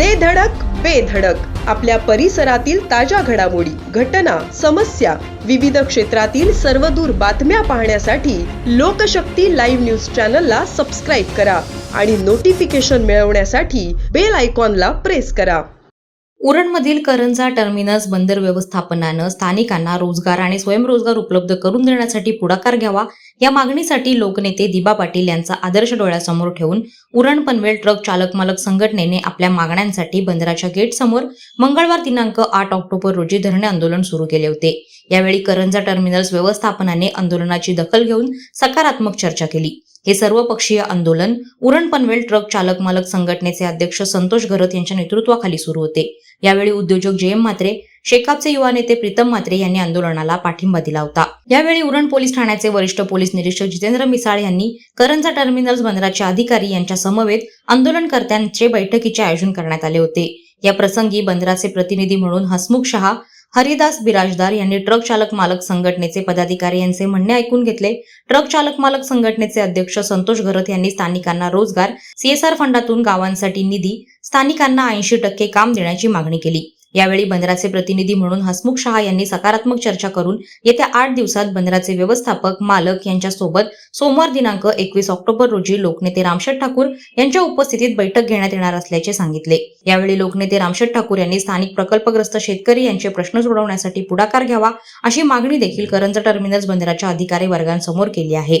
दे धडक बेधडक आपल्या परिसरातील ताज्या घडामोडी घटना समस्या विविध क्षेत्रातील सर्वदूर बातम्या पाहण्यासाठी लोकशक्ती लाईव्ह न्यूज चॅनलला सबस्क्राईब करा आणि नोटिफिकेशन मिळवण्यासाठी बेल आयकॉनला प्रेस करा. उरणमधील करंजा टर्मिनस बंदर व्यवस्थापनानं स्थानिकांना रोजगार आणि स्वयंरोजगार उपलब्ध करून देण्यासाठी पुढाकार घ्यावा या मागणीसाठी लोकनेते दिबा पाटील यांचा आदर्श डोळ्यासमोर ठेवून उरण पनवेल ट्रक चालक मालक संघटनेने आपल्या मागण्यांसाठी बंदराच्या गेटसमोर मंगळवार दिनांक आठ ऑक्टोबर रोजी धरणे आंदोलन सुरू केले होते. यावेळी करंजा टर्मिनल्स व्यवस्थापनाने आंदोलनाची दखल घेऊन सकारात्मक चर्चा केली. हे सर्वपक्षीय आंदोलन उरण पनवेल ट्रक चालक मालक संघटनेचे अध्यक्ष संतोष घरत यांच्या नेतृत्वाखाली सुरू होते. यावेळी उद्योजक जे म्हात्रे शेकापचे युवा नेते प्रीतम म्हात्रे यांनी आंदोलनाला पाठिंबा दिला होता. यावेळी उरण पोलीस ठाण्याचे वरिष्ठ पोलीस निरीक्षक जितेंद्र मिसाळ यांनी करंजा टर्मिनल्स बंदराचे अधिकारी यांच्या समवेत आंदोलनकर्त्यांचे बैठकीचे आयोजन करण्यात आले होते. या प्रसंगी बंदराचे प्रतिनिधी म्हणून हसमुख शहा हरिदास बिराजदार यांनी ट्रक चालक मालक संघटनेचे पदाधिकारी यांचे म्हणणे ऐकून घेतले. ट्रक चालक मालक संघटनेचे अध्यक्ष संतोष घरत यांनी स्थानिकांना रोजगार सीएसआर फंडातून गावांसाठी निधी स्थानिकांना ऐंशी टक्के काम देण्याची मागणी केली. यावेळी बंदराचे प्रतिनिधी म्हणून हसमुख शहा यांनी सकारात्मक चर्चा करून येत्या आठ दिवसात बंदराचे व्यवस्थापक मालक यांच्यासोबत सोमवार दिनांक एकवीस ऑक्टोबर रोजी लोकनेते रामशेठ ठाकूर यांच्या उपस्थितीत बैठक घेण्यात येणार असल्याचे सांगितले. यावेळी लोकनेते रामशेठ ठाकूर यांनी स्थानिक प्रकल्पग्रस्त शेतकरी यांचे प्रश्न सोडवण्यासाठी पुढाकार घ्यावा अशी मागणी देखील करंज टर्मिनल्स बंदराच्या अधिकारी वर्गांसमोर केली आहे.